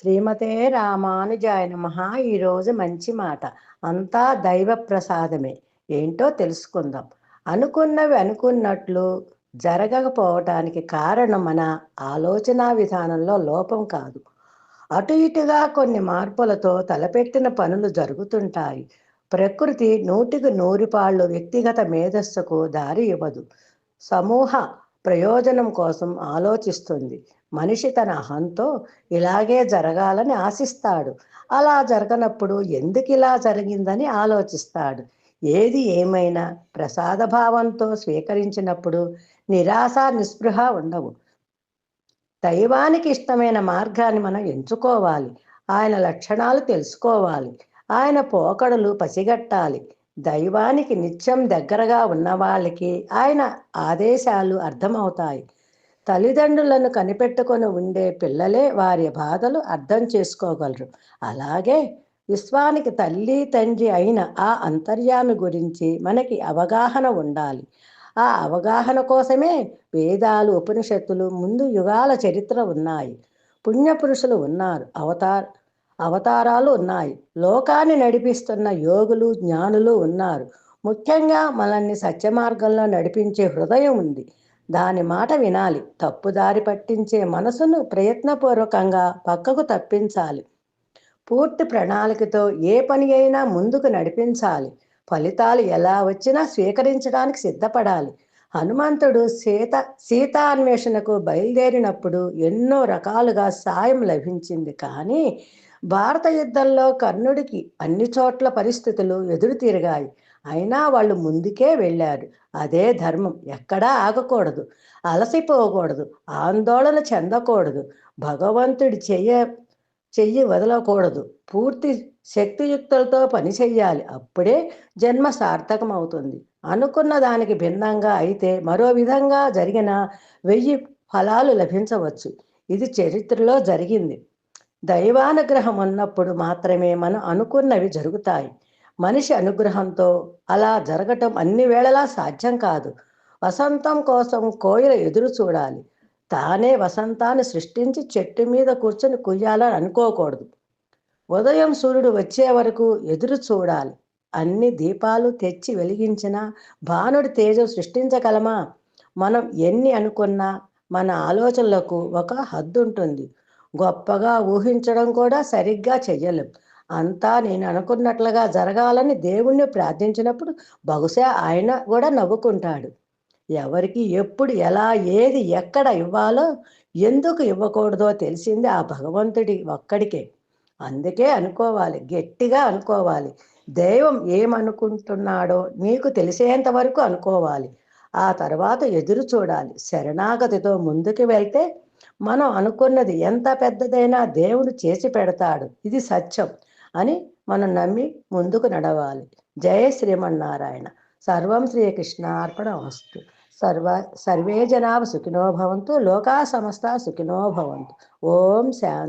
శ్రీమతే రామానుజాయ నమ. ఈరోజు మంచి మాట. అంతా దైవ ప్రసాదమే. ఏంటో తెలుసుకుందాం. అనుకున్నవి అనుకున్నట్లు జరగకపోవటానికి కారణం మన ఆలోచన విధానంలో లోపం కాదు. అటు ఇటుగా కొన్ని మార్పులతో తలపెట్టిన పనులు జరుగుతుంటాయి. ప్రకృతి నూటికి నూరిపాళ్ళు వ్యక్తిగత మేధస్సుకు దారి ఇవ్వదు. సమూహ ప్రయోజనం కోసం ఆలోచిస్తుంది. మనిషి తన అహంతో ఇలాగే జరగాలని ఆశిస్తాడు. అలా జరగనప్పుడు ఎందుకు ఇలా జరిగిందని ఆలోచిస్తాడు. ఏది ఏమైనా ప్రసాద భావంతో స్వీకరించినప్పుడు నిరాశ నిస్పృహ ఉండవు. దైవానికి ఇష్టమైన మార్గాన్ని మనం ఎంచుకోవాలి. ఆయన లక్షణాలు తెలుసుకోవాలి. ఆయన పోకడలు పసిగట్టాలి. దైవానికి నిత్యం దగ్గరగా ఉన్న వాళ్ళకి ఆయన ఆదేశాలు అర్థమవుతాయి. తల్లిదండ్రులను కనిపెట్టుకొని ఉండే పిల్లలే వారి బాధలు అర్థం చేసుకోగలరు. అలాగే విశ్వానికి తల్లి తండ్రి అయిన ఆ అంతర్యామి గురించి మనకి అవగాహన ఉండాలి. ఆ అవగాహన కోసమే వేదాలు ఉపనిషత్తులు ముందు యుగాల చరిత్ర ఉన్నాయి. పుణ్యపురుషులు ఉన్నారు. అవతార్ అవతారాలు ఉన్నాయి. లోకాన్ని నడిపిస్తున్న యోగులు జ్ఞానులు ఉన్నారు. ముఖ్యంగా మనల్ని సత్యమార్గంలో నడిపించే హృదయం ఉంది. దాని మాట వినాలి. తప్పుదారి పట్టించే మనసును ప్రయత్నపూర్వకంగా పక్కకు తప్పించాలి. పూర్తి ప్రణాళికతో ఏ పని అయినా ముందుకు నడిపించాలి. ఫలితాలు ఎలా వచ్చినా స్వీకరించడానికి సిద్ధపడాలి. హనుమంతుడు సీత సీతాన్వేషణకు బయలుదేరినప్పుడు ఎన్నో రకాలుగా సాయం లభించింది. కానీ భారత యుద్ధంలో కర్ణుడికి అన్ని చోట్ల పరిస్థితులు ఎదురు తిరిగాయి అయినా వాళ్ళు ముందుకే వెళ్ళారు. అదే ధర్మం. ఎక్కడా ఆగకూడదు. అలసిపోకూడదు. ఆందోళన చెందకూడదు. భగవంతుడి చెయ్య చెయ్యి వదలకూడదు. పూర్తి శక్తియుక్తులతో పని చెయ్యాలి. అప్పుడే జన్మ సార్థకం అవుతుంది అనుకున్న దానికి భిన్నంగా అయితే మరో విధంగా జరిగిన వెయ్యి ఫలాలు లభించవచ్చు. ఇది చరిత్రలో జరిగింది. దైవానుగ్రహం ఉన్నప్పుడు మాత్రమే మనం అనుకున్నవి జరుగుతాయి. మనిషి అనుగ్రహంతో అలా జరగటం అన్ని వేళలా సాధ్యం కాదు. వసంతం కోసం కోయిల ఎదురు చూడాలి. తానే వసంతాన్ని సృష్టించి చెట్టు మీద కూర్చొని కుయ్యాలని అనుకోకూడదు. ఉదయం సూర్యుడు వచ్చే వరకు ఎదురు చూడాలి. అన్ని దీపాలు తెచ్చి వెలిగించిన భానుడి తేజం సృష్టించగలమా? మనం ఎన్ని అనుకున్నా మన ఆలోచనలకు ఒక హద్దు ఉంటుంది గొప్పగా ఊహించడం కూడా సరిగ్గా చెయ్యలేం. అంతా నేను అనుకున్నట్లుగా జరగాలని దేవుణ్ణి ప్రార్థించినప్పుడు బహుశా ఆయన కూడా నవ్వుకుంటాడు. ఎవరికి ఎప్పుడు ఎలా ఏది ఎక్కడ ఇవ్వాలో ఎందుకు ఇవ్వకూడదో తెలిసింది ఆ భగవంతుడి ఒక్కడికే. అందుకే అనుకోవాలి గట్టిగా అనుకోవాలి. దైవం ఏమనుకుంటున్నాడో నీకు తెలిసేంత వరకు అనుకోవాలి. ఆ తర్వాత ఎదురు చూడాలి. శరణాగతితో ముందుకు వెళ్తే మనం అనుకున్నది ఎంత పెద్దదైనా దేవుడు చేసి పెడతాడు. ఇది సత్యం అని మనం నమ్మి ముందుకు నడవాలి. జయ శ్రీమన్నారాయణ. సర్వం శ్రీకృష్ణ అర్పణ వస్తు సర్వ సర్వే జనా సుఖినో భవంతు. లోకా సమస్త సుఖినో భవంతు. ఓం శాంతి.